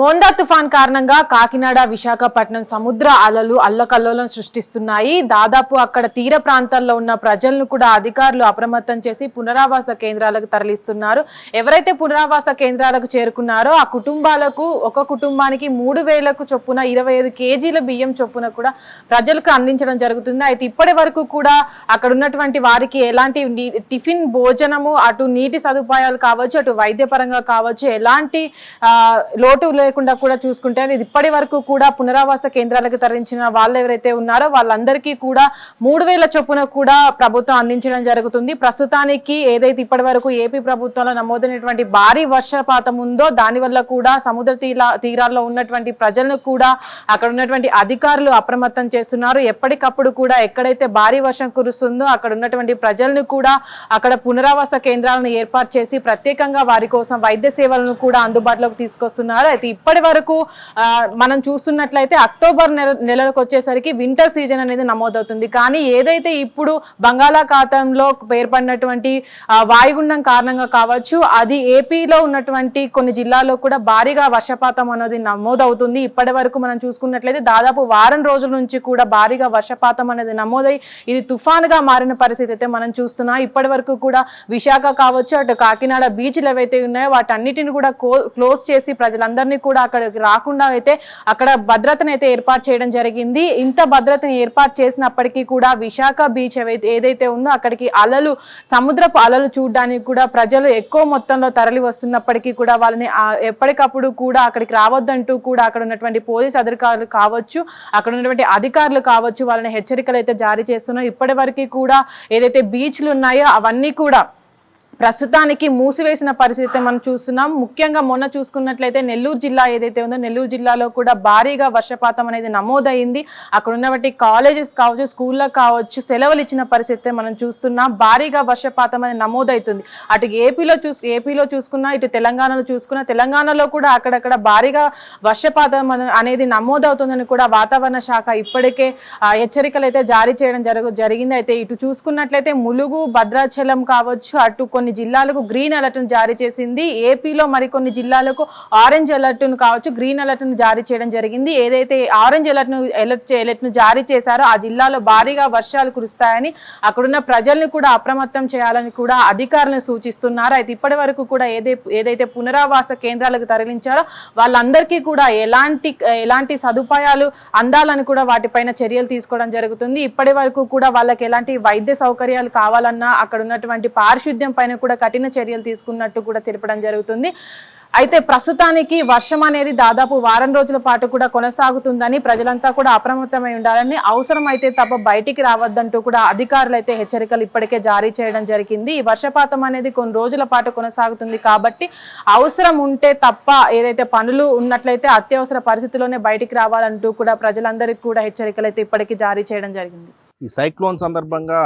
మోందా తుఫాన్ కారణంగా కాకినాడ విశాఖపట్నం సముద్ర అలలు అల్లకల్లోలం సృష్టిస్తున్నాయి. దాదాపు అక్కడ తీర ప్రాంతాల్లో ఉన్న ప్రజలను కూడా అధికారులు అప్రమత్తం చేసి పునరావాస కేంద్రాలకు తరలిస్తున్నారు. ఎవరైతే పునరావాస కేంద్రాలకు చేరుకున్నారో ఆ కుటుంబాలకు ఒక కుటుంబానికి మూడు వేలకు చొప్పున ఇరవై ఐదు కేజీల బియ్యం చొప్పున కూడా ప్రజలకు అందించడం జరుగుతుంది. అయితే ఇప్పటి వరకు కూడా అక్కడ ఉన్నటువంటి వారికి ఎలాంటి టిఫిన్ భోజనము అటు నీటి సదుపాయాలు కావచ్చు అటు వైద్యపరంగా కావచ్చు ఎలాంటి లోటు లేకుండా కూడా చూసుకుంటే ఇది ఇప్పటి వరకు కూడా పునరావాస కేంద్రాలకు తరలించిన వాళ్ళు ఎవరైతే ఉన్నారో వాళ్ళందరికీ కూడా మూడు వేల చొప్పున కూడా ప్రభుత్వం అందించడం జరుగుతుంది. ప్రస్తుతానికి ఏదైతే ఇప్పటి వరకు ఏపీ ప్రభుత్వంలో నమోదైనటువంటి భారీ వర్షపాతం ఉందో దానివల్ల కూడా సముద్ర తీరా తీరాల్లో ఉన్నటువంటి ప్రజలను కూడా అక్కడ ఉన్నటువంటి అధికారులు అప్రమత్తం చేస్తున్నారు. ఎప్పటికప్పుడు కూడా ఎక్కడైతే భారీ వర్షం కురుస్తుందో అక్కడ ఉన్నటువంటి ప్రజలను కూడా అక్కడ పునరావాస కేంద్రాలను ఏర్పాటు చేసి ప్రత్యేకంగా వారి కోసం వైద్య సేవలను కూడా అందుబాటులోకి తీసుకొస్తున్నారు. అయితే ఇప్పటి వరకు మనం చూస్తున్నట్లయితే అక్టోబర్ నెల నెలలకు వచ్చేసరికి వింటర్ సీజన్ అనేది నమోదవుతుంది. కానీ ఏదైతే ఇప్పుడు బంగాళాఖాతంలో ఏర్పడినటువంటి వాయుగుండం కారణంగా కావచ్చు అది ఏపీలో ఉన్నటువంటి కొన్ని జిల్లాల్లో కూడా భారీగా వర్షపాతం అనేది నమోదవుతుంది. ఇప్పటి వరకు మనం చూసుకున్నట్లయితే దాదాపు వారం రోజుల నుంచి కూడా భారీగా వర్షపాతం అనేది నమోదై ఇది తుఫాన్గా మారిన పరిస్థితి అయితే మనం చూస్తున్నాం. ఇప్పటి వరకు కూడా విశాఖ కావచ్చు అటు కాకినాడ బీచ్లు ఏవైతే ఉన్నాయో వాటన్నిటిని కూడా క్లోజ్ చేసి ప్రజలందరినీ కూడా అక్కడికి రాకుండా అయితే అక్కడ భద్రతను అయితే ఏర్పాటు చేయడం జరిగింది. ఇంత భద్రతను ఏర్పాటు చేసినప్పటికీ కూడా విశాఖ బీచ్ ఏదైతే ఉందో అక్కడికి అలలు సముద్రపు అలలు చూడడానికి కూడా ప్రజలు ఎక్కువ మొత్తంలో తరలి వస్తున్నప్పటికీ కూడా వాళ్ళని ఎప్పటికప్పుడు కూడా అక్కడికి రావద్దంటూ కూడా అక్కడ ఉన్నటువంటి పోలీస్ అధికారులు కావచ్చు అక్కడ ఉన్నటువంటి అధికారులు కావచ్చు వాళ్ళని హెచ్చరికలు అయితే జారీ చేస్తున్నారు. ఇప్పటి వరకు కూడా ఏదైతే బీచ్లు ఉన్నాయో అవన్నీ కూడా ప్రస్తుతానికి మూసివేసిన పరిస్థితి మనం చూస్తున్నాం. ముఖ్యంగా మొన్న చూసుకున్నట్లయితే నెల్లూరు జిల్లా ఏదైతే ఉందో నెల్లూరు జిల్లాలో కూడా భారీగా వర్షపాతం అనేది నమోదైంది అక్కడ ఉన్నటువంటి కాలేజెస్ కావచ్చు స్కూల్లో కావచ్చు సెలవులు ఇచ్చిన పరిస్థితి మనం చూస్తున్నాం. భారీగా వర్షపాతం అనేది నమోదవుతుంది. అటు ఏపీలో చూసు ఏపీలో చూసుకున్నా ఇటు తెలంగాణలో చూసుకున్నా తెలంగాణలో కూడా అక్కడక్కడ భారీగా వర్షపాతం అనేది నమోదవుతుందని కూడా వాతావరణ శాఖ ఇప్పటికే ఆ, హెచ్చరికలు అయితే జారీ చేయడం జరుగు జరిగింది అయితే ఇటు చూసుకున్నట్లయితే ములుగు భద్రాచలం కావచ్చు అటు కొన్ని జిల్లాలకు గ్రీన్ అలర్ట్ను జారీ చేసింది. ఏపీలో మరికొన్ని జిల్లాలకు ఆరెంజ్ అలర్ట్ను కావచ్చు గ్రీన్ అలర్ట్ను జారీ చేయడం జరిగింది. ఏదైతే ఆరెంజ్ అలర్ట్ను అలర్ట్ అలర్ట్ను జారీ చేశారో ఆ జిల్లాలో భారీగా వర్షాలు కురుస్తాయని అక్కడున్న ప్రజల్ని కూడా అప్రమత్తం చేయాలని కూడా అధికారులను సూచిస్తున్నారు. అయితే ఇప్పటి వరకు కూడా ఏదై ఏదైతే పునరావాస కేంద్రాలకు తరలించారో వాళ్ళందరికీ కూడా ఎలాంటి ఎలాంటి సదుపాయాలు అందాలని కూడా వాటిపైన చర్యలు తీసుకోవడం జరుగుతుంది. ఇప్పటి వరకు కూడా వాళ్ళకి ఎలాంటి వైద్య సౌకర్యాలు కావాలన్నా అక్కడ ఉన్నటువంటి పారిశుద్ధ్యం పైన కూడా కఠిన చర్యలు తీసుకున్నట్టు కూడా తెలపడం జరుగుతుంది. అయితే ప్రస్తుతానికి వర్షం అనేది దాదాపు వారం రోజుల పాటు కూడా కొనసాగుతుందని ప్రజలంతా కూడా అప్రమత్తమై ఉండాలని అవసరం అయితే తప్ప బయటికి రావద్దంటూ కూడా అధికారులు అయితే హెచ్చరికలు ఇప్పటికే జారీ చేయడం జరిగింది. ఈ వర్షపాతం అనేది కొన్ని రోజుల పాటు కొనసాగుతుంది కాబట్టి అవసరం ఉంటే తప్ప ఏదైతే పనులు ఉన్నట్లయితే అత్యవసర పరిస్థితుల్లోనే బయటికి రావాలంటూ కూడా ప్రజలందరికీ కూడా హెచ్చరికలు అయితే ఇప్పటికీ జారీ చేయడం జరిగింది. ఈ సైక్లోన్ సందర్భంగా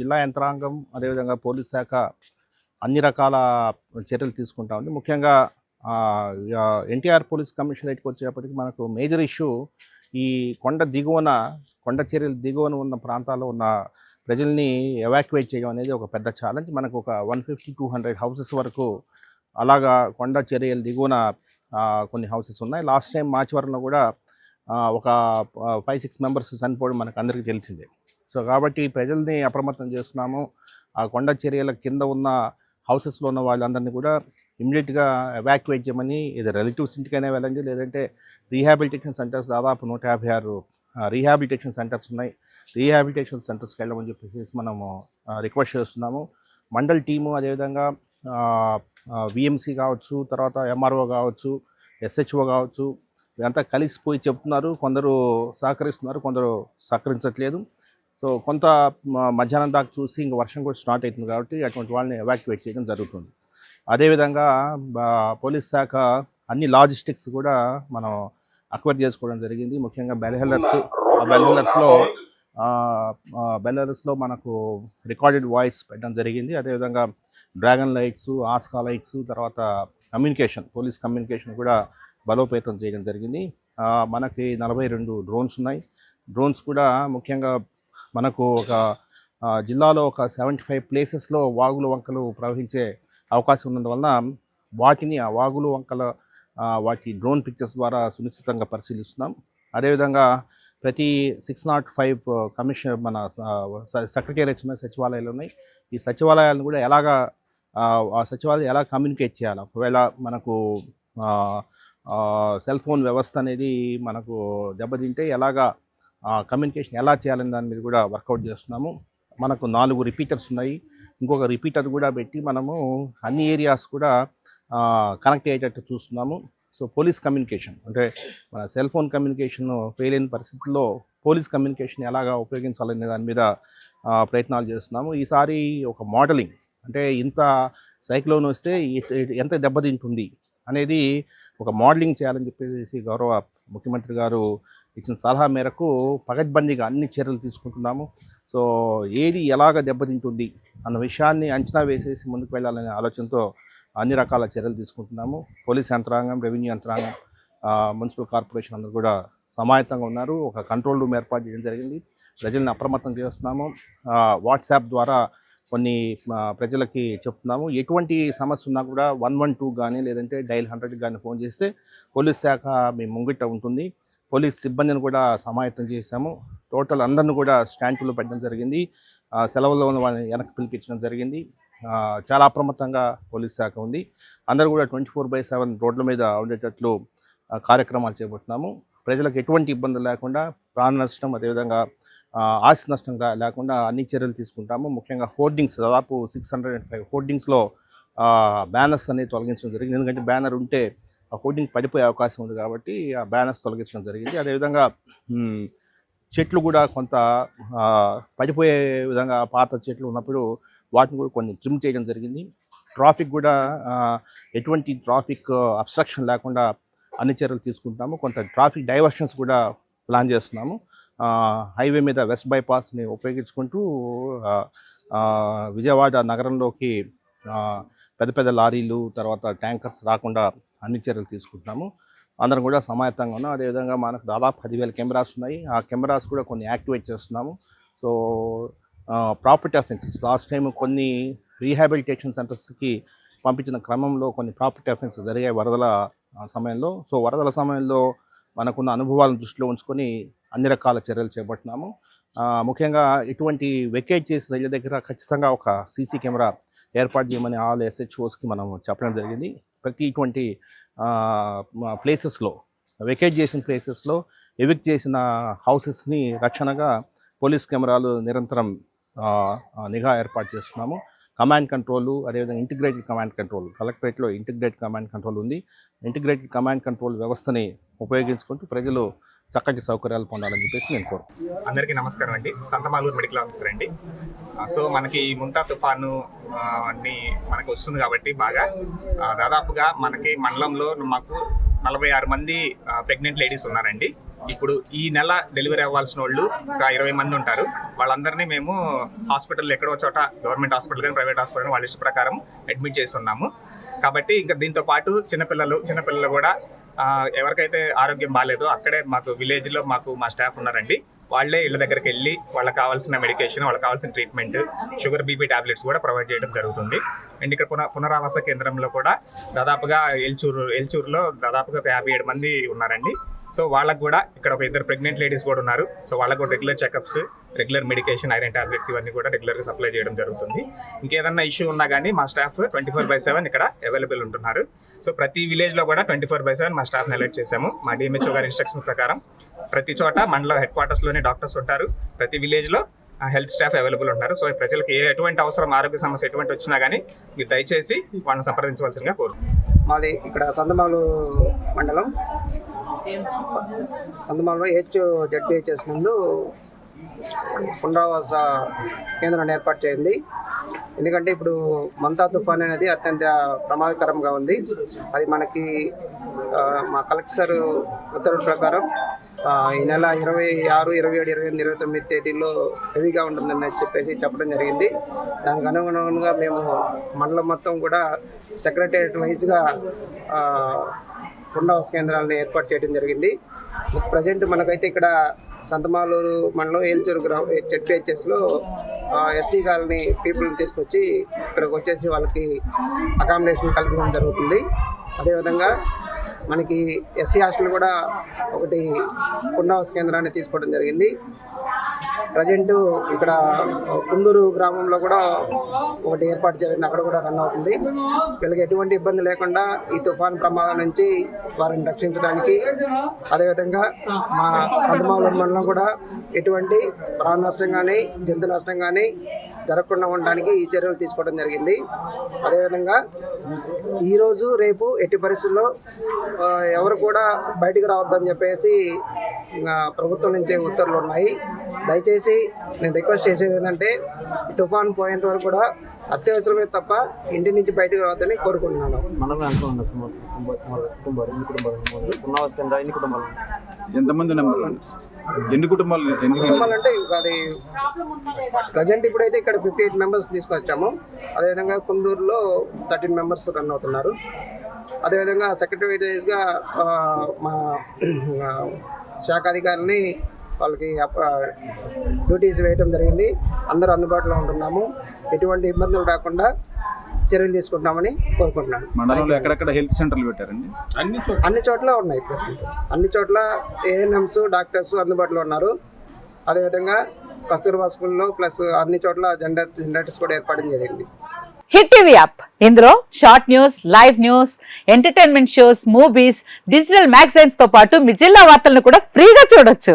జిల్లా యంత్రాంగం అదేవిధంగా పోలీస్ శాఖ అన్ని రకాల చర్యలు తీసుకుంటా ఉంది. ముఖ్యంగా ఎన్టీఆర్ పోలీస్ కమిషనరేట్కి వచ్చేటప్పటికి మనకు మేజర్ ఇష్యూ ఈ కొండ దిగువన కొండ చర్యలు దిగువన ఉన్న ప్రాంతాల్లో ఉన్న ప్రజల్ని ఎవాక్యువేట్ చేయడం అనేది ఒక పెద్ద ఛాలెంజ్. మనకు ఒక one fifty two hundred houses వరకు అలాగా కొండ చర్యలు దిగువన కొన్ని హౌసెస్ ఉన్నాయి. లాస్ట్ టైం మార్చి వరంలో కూడా ఒక ఫైవ్ సిక్స్ మెంబర్స్ చనిపోవడం మనకు అందరికీ తెలిసిందే. సో కాబట్టి ప్రజల్ని అప్రమత్తం చేస్తున్నాము. ఆ కొండ చర్యల కింద ఉన్న హౌసెస్లో ఉన్న వాళ్ళందరినీ కూడా ఇమ్మీడియట్గా ఎవాక్యువేట్ చేయమని ఇది రిలేటివ్స్ ఇంటికైనా వెళ్ళండి లేదంటే రీహాబిలిటేషన్ సెంటర్స్ దాదాపు నూట యాభై ఆరు రీహాబిలిటేషన్ సెంటర్స్ ఉన్నాయి. రీహాబిలిటేషన్ సెంటర్స్కి వెళ్ళమని చెప్పేసి మనము రిక్వెస్ట్ చేస్తున్నాము. మండల్ టీము అదేవిధంగా విఎంసీ కావచ్చు తర్వాత ఎంఆర్ఓ కావచ్చు ఎస్హెచ్ఓ కావచ్చు ఇదంతా కలిసిపోయి చెప్తున్నారు. కొందరు సహకరిస్తున్నారు కొందరు సహకరించట్లేదు. సో కొంత మ- మధ్యాహ్నం దాకా చూసి ఇంక వర్షం కూడా స్టార్ట్ అవుతుంది కాబట్టి అటువంటి వాళ్ళని ఎవాక్యువేట్ చేయడం జరుగుతుంది. అదేవిధంగా పోలీస్ శాఖ అన్ని లాజిస్టిక్స్ కూడా మనం అక్వైర్ చేసుకోవడం జరిగింది. ముఖ్యంగా బెల్హెల్లర్స్ బెల్హెల్లర్స్లో బెల్హెల్లర్స్లో మనకు రికార్డెడ్ వాయిస్ పెట్టడం జరిగింది. అదేవిధంగా డ్రాగన్ లైట్స్ ఆస్కా లైట్స్ తర్వాత కమ్యూనికేషన్ పోలీస్ కమ్యూనికేషన్ కూడా బలోపేతం చేయడం జరిగింది. మనకి నలభై రెండు డ్రోన్స్ ఉన్నాయి. డ్రోన్స్ కూడా ముఖ్యంగా మనకు ఒక జిల్లాలో ఒక సెవెంటీ ఫైవ్ ప్లేసెస్లో వాగులు వంకలు ప్రవహించే అవకాశం ఉన్నందువలన వాటిని ఆ వాగులు వంకల వాటి డ్రోన్ పిక్చర్స్ ద్వారా సునిశ్చితంగా పరిశీలిస్తున్నాం. అదేవిధంగా ప్రతి సిక్స్ నాట్ ఫైవ్ కమిషన్ మన సెక్రటేరియట్స్ ఉన్నాయి సచివాలయాలు ఉన్నాయి. ఈ సచివాలయాలను కూడా ఎలాగా ఆ, ఆ సచివాలయం ఎలా కమ్యూనికేట్ చేయాలి? ఒకవేళ మనకు సెల్ ఫోన్ వ్యవస్థ అనేది మనకు దెబ్బతింటే ఎలాగా కమ్యూనికేషన్ ఎలా చేయాలని దాని మీద కూడా వర్కౌట్ చేస్తున్నాము. మనకు నాలుగు రిపీటర్స్ ఉన్నాయి. ఇంకొక రిపీటర్ కూడా పెట్టి మనము అన్ని ఏరియాస్ కూడా కనెక్ట్ అయ్యేటట్టు చూస్తున్నాము. సో పోలీస్ కమ్యూనికేషన్ అంటే మన సెల్ ఫోన్ కమ్యూనికేషన్ ఫెయిల్ అయిన పరిస్థితుల్లో పోలీస్ కమ్యూనికేషన్ ఎలాగా ఉపయోగించాలనే దాని మీద ప్రయత్నాలు చేస్తున్నాము. ఈసారి ఒక మోడలింగ్ అంటే ఇంత సైక్లోన్ వస్తే ఎంత దెబ్బతింటుంది అనేది ఒక మోడలింగ్ చేయాలని చెప్పేసి గౌరవ ముఖ్యమంత్రి గారు ఇచ్చిన సలహా మేరకు పగజ్బందీగా అన్ని చర్యలు తీసుకుంటున్నాము. సో ఏది ఎలాగ దెబ్బతింటుంది అన్న విషయాన్ని అంచనా వేసేసి ముందుకు వెళ్ళాలనే ఆలోచనతో అన్ని రకాల చర్యలు తీసుకుంటున్నాము. పోలీస్ యంత్రాంగం రెవెన్యూ యంత్రాంగం మున్సిపల్ కార్పొరేషన్ అందరూ కూడా సమాయత్తంగా ఉన్నారు. ఒక కంట్రోల్ రూమ్ ఏర్పాటు చేయడం జరిగింది. ప్రజల్ని అప్రమత్తం చేస్తున్నాము. వాట్సాప్ ద్వారా కొన్ని ప్రజలకి చెప్తున్నాము. ఎటువంటి సమస్య ఉన్నా కూడా వన్ వన్ టూ కానీ లేదంటే డైల్ హండ్రెడ్ కానీ ఫోన్ చేస్తే పోలీస్ శాఖ మీ ముంగిట ఉంటుంది. పోలీస్ సిబ్బందిని కూడా సమాయత్తం చేశాము. టోటల్ అందరిని కూడా స్టాంపులు పెట్టడం జరిగింది. సెలవుల్లో ఉన్న వాళ్ళని వెనక్కి పిలిపించడం జరిగింది. చాలా అప్రమత్తంగా పోలీస్ శాఖ ఉంది. అందరూ కూడా ట్వంటీ ఫోర్ బై సెవెన్ రోడ్ల మీద ఉండేటట్లు కార్యక్రమాలు చేపడుతున్నాము ప్రజలకు ఎటువంటి ఇబ్బందులు లేకుండా ప్రాణ నష్టం అదేవిధంగా ఆస్తి నష్టం లేకుండా అన్ని చర్యలు తీసుకుంటాము. ముఖ్యంగా హోర్డింగ్స్ దాదాపు సిక్స్ హండ్రెడ్ అండ్ ఫైవ్ హోర్డింగ్స్లో బ్యానర్స్ అనేవి తొలగించడం జరిగింది. ఎందుకంటే బ్యానర్ ఉంటే ఆ హోర్డింగ్ పడిపోయే అవకాశం ఉంది కాబట్టి ఆ బ్యానర్స్ తొలగించడం జరిగింది. అదేవిధంగా చెట్లు కూడా కొంత పడిపోయే విధంగా పాత చెట్లు ఉన్నప్పుడు వాటిని కూడా కొన్ని ట్రిమ్ చేయడం జరిగింది. ట్రాఫిక్ కూడా ఎటువంటి ట్రాఫిక్ అబ్స్ట్రక్షన్ లేకుండా అన్ని చర్యలు తీసుకుంటాము కొంత ట్రాఫిక్ డైవర్షన్స్ కూడా ప్లాన్ చేస్తున్నాము. హైవే మీద వెస్ట్ బైపాస్ని ఉపయోగించుకుంటూ విజయవాడ నగరంలోకి పెద్ద పెద్ద లారీలు తర్వాత ట్యాంకర్స్ రాకుండా అన్ని చర్యలు తీసుకుంటున్నాము. అందరం కూడా సమాయత్తంగా ఉన్నాం. అదేవిధంగా మనకు దాదాపు పదివేల కెమెరాస్ ఉన్నాయి. ఆ కెమెరాస్ కూడా కొన్ని యాక్టివేట్ చేస్తున్నాము. So property offences last time కొన్ని రీహాబిలిటేషన్ సెంటర్స్కి పంపించిన క్రమంలో కొన్ని ప్రాపర్టీ అఫెన్సెస్ జరిగాయి వరదల సమయంలో. సో వరదల సమయంలో మనకున్న అనుభవాలను దృష్టిలో ఉంచుకొని అన్ని రకాల చర్యలు చేపట్టినాము. ముఖ్యంగా ఇటువంటి వెకేట్ చేసిన ఇళ్ళ దగ్గర ఖచ్చితంగా ఒక సీసీ కెమెరా ఏర్పాటు చేయమని ఆల్ ఎస్హెచ్ఓస్కి మనం చెప్పడం జరిగింది. ప్రతి ఇటువంటి ప్లేసెస్లో వెకేట్ చేసిన ప్లేసెస్లో ఎవిక్ట్ చేసిన హౌసెస్ని రక్షణగా పోలీస్ కెమెరాలు నిరంతరం నిఘా ఏర్పాటు చేస్తున్నాము. కమాండ్ కంట్రోల్ అదేవిధంగా ఇంటిగ్రేటెడ్ కమాండ్ కంట్రోల్ కలెక్టరేట్లో ఇంటిగ్రేటెడ్ కమాండ్ కంట్రోల్ ఉంది. ఇంటిగ్రేటెడ్ కమాండ్ కంట్రోల్ వ్యవస్థని ఉపయోగించుకుంటూ ప్రజలు చక్కటి సౌకర్యాలు పొందాలని చెప్పేసి నేను కోరు అందరికీ నమస్కారం అండి. సంతమాలూరు మెడికల్ ఆఫీసర్ అండి. సో మనకి ముంతా తుఫాను అన్ని మనకి వస్తుంది కాబట్టి బాగా దాదాపుగా మనకి మండలంలో మాకు నలభై ఆరు మంది ప్రెగ్నెంట్ లేడీస్ ఉన్నారండి. ఇప్పుడు ఈ నెల డెలివరీ అవ్వాల్సిన వాళ్ళు ఒక ఇరవై మంది ఉంటారు. వాళ్ళందరినీ మేము హాస్పిటల్ ఎక్కడో చోట గవర్నమెంట్ హాస్పిటల్ కానీ ప్రైవేట్ హాస్పిటల్ కానీ వాళ్ళ ఇష్ట ప్రకారం అడ్మిట్ చేసి ఉన్నాము కాబట్టి ఇంకా దీంతో పాటు చిన్నపిల్లలు చిన్నపిల్లలు కూడా ఎవరికైతే ఆరోగ్యం బాగాలేదో అక్కడే మాకు విలేజ్లో మాకు మా స్టాఫ్ ఉన్నారండి. వాళ్ళే ఇళ్ళ దగ్గరికి వెళ్ళి వాళ్ళకి కావాల్సిన మెడికేషన్ వాళ్ళకి కావాల్సిన ట్రీట్మెంట్ షుగర్ బీపీ టాబ్లెట్స్ కూడా ప్రొవైడ్ చేయడం జరుగుతుంది. అండ్ ఇక్కడ పున పునరావాస కేంద్రంలో కూడా దాదాపుగా ఎల్చూరు ఎల్చూరులో దాదాపుగా ఒక యాభై ఏడు మంది ఉన్నారండి. సో వాళ్ళకు కూడా ఇక్కడ ఒక ఇద్దరు ప్రెగ్నెంట్ లేడీస్ కూడా ఉన్నారు. సో వాళ్ళకు కూడా regular checkups regular medication iron tablets ఇవన్నీ కూడా రెగ్యులర్గా సప్లై చేయడం జరుగుతుంది. ఇంకేదన్నా ఇష్యూ ఉన్నా కానీ మా staff twenty four by seven ఇక్కడ అవైలబుల్ ఉంటున్నారు. సో ప్రతి విలేజ్లో కూడా ట్వంటీ ఫోర్ బై సెవెన్ మా స్టాఫ్ని అలర్ట్ చేశాము. మా డిఎంహెచ్ఓ గారి ఇన్స్ట్రక్షన్స్ ప్రకారం ప్రతి చోట మండల హెడ్ క్వార్టర్స్లోనే డాక్టర్స్ ఉంటారు. ప్రతి విలేజ్లో హెల్త్ స్టాఫ్ అవైలబుల్ ఉంటారు సో ప్రజలకు ఏ ఎటువంటి అవసరం ఆరోగ్య సమస్య ఎటువంటి వచ్చినా కానీ మీరు దయచేసి వాళ్ళని సంప్రదించవలసిందిగా కోరు మాది ఇక్కడ సందమాలు మండలం. సందమాలలో హెచ్ జడ్పిహెచ్ఎస్ ముందు పునరావాస కేంద్రాన్ని ఏర్పాటు చేయండి. ఎందుకంటే ఇప్పుడు మంతా తుఫాన్ అనేది అత్యంత ప్రమాదకరంగా ఉంది. అది మనకి మా కలెక్టర్ ఉత్తర్వుల ప్రకారం ఈ నెల ఇరవై ఆరు ఇరవై ఏడు ఇరవై ఎనిమిది ఇరవై తొమ్మిది తేదీల్లో హెవీగా ఉంటుందని చెప్పేసి చెప్పడం జరిగింది. దానికి అనుగుణంగా మేము మండలం మొత్తం కూడా సెక్రటేరియట్ వైజ్గా పునరావాస కేంద్రాలను ఏర్పాటు చేయడం జరిగింది. ప్రజెంట్ మనకైతే ఇక్కడ సంతమాలూరు మండలం ఏల్చూరు గ్రామ జెడ్పిహెచ్ఎస్లో ఎస్టీ కాలనీ పీపుల్ని తీసుకొచ్చి ఇక్కడికి వచ్చేసి వాళ్ళకి అకామిడేషన్ కల్పించడం జరుగుతుంది. అదేవిధంగా మనకి ఎస్సీ హాస్టల్ కూడా ఒకటి పునరావాస కేంద్రాన్ని తీసుకోవడం జరిగింది. ప్రజెంట్ ఇక్కడ కుందూరు గ్రామంలో కూడా ఒకటి ఏర్పాటు జరిగింది. అక్కడ కూడా రన్ అవుతుంది. వీళ్ళకి ఎటువంటి ఇబ్బంది లేకుండా ఈ తుఫాన్ ప్రమాదం నుంచి వారిని రక్షించడానికి అదేవిధంగా మా సందమాల మండలం కూడా ఎటువంటి ప్రాణ నష్టం కానీ జంతు నష్టం కానీ జరగకుండా ఉండడానికి ఈ చర్యలు తీసుకోవడం జరిగింది. అదేవిధంగా ఈరోజు రేపు ఎట్టి పరిస్థితుల్లో ఎవరు కూడా బయటికి రావద్దని చెప్పేసి ప్రభుత్వం నుంచి ఉత్తర్వులు ఉన్నాయి. దయచేసి నేను రిక్వెస్ట్ చేసేది ఏంటంటే తుఫాన్ పోయేంత వరకు కూడా అత్యవసరమే తప్ప ఇంటి నుంచి బయటికి రావద్దని కోరుకుంటున్నాను. మనమే అనుకున్నాం సుమారు కుటుంబాలు కుటుంబాలు ఎన్ని కుటుంబాలు పునరావాస కేంద్ర ఎన్ని కుటుంబాలు ఎంతమంది నెంబర్లు ఎన్ని కుటుంబాలు ఎన్ని కుటుంబాలంటే ఇంకా అది ప్రజెంట్ ఇప్పుడైతే ఇక్కడ ఫిఫ్టీ ఎయిట్ మెంబర్స్ తీసుకొచ్చాము. అదేవిధంగా కుందూరులో థర్టీన్ మెంబర్స్ రన్ అవుతున్నారు. అదేవిధంగా సెక్రటరీగా మా ఆ, శాఖ అధికారిని వాళ్ళకి డ్యూటీస్ వేయటం జరిగింది. అందరూ అందుబాటులో ఉంటున్నాము. ఎటువంటి ఇబ్బందులు రాకుండా చర్యలు తీసుకుంటామని కోరుకుంటున్నాను. మండలంలో ఎక్కడెక్కడ హెల్త్ సెంటర్లు పెట్టారండి? అన్ని చోట్ల ఉన్నాయి ప్రజెంట్ అన్ని చోట్ల ఏఎన్ఎంస్ డాక్టర్స్ అందుబాటులో ఉన్నారు. అదేవిధంగా కస్తూర్బా స్కూల్లో ప్లస్ అన్ని చోట్ల జెండర్ జెండర్స్ కూడా ఏర్పాటు జరిగింది. హిట్ టీవీ యాప్ ఇందులో short news live news entertainment shows movies digital మ్యాగజైన్స్తో పాటు మీ జిల్లా వార్తలను కూడా ఫ్రీగా చూడొచ్చు.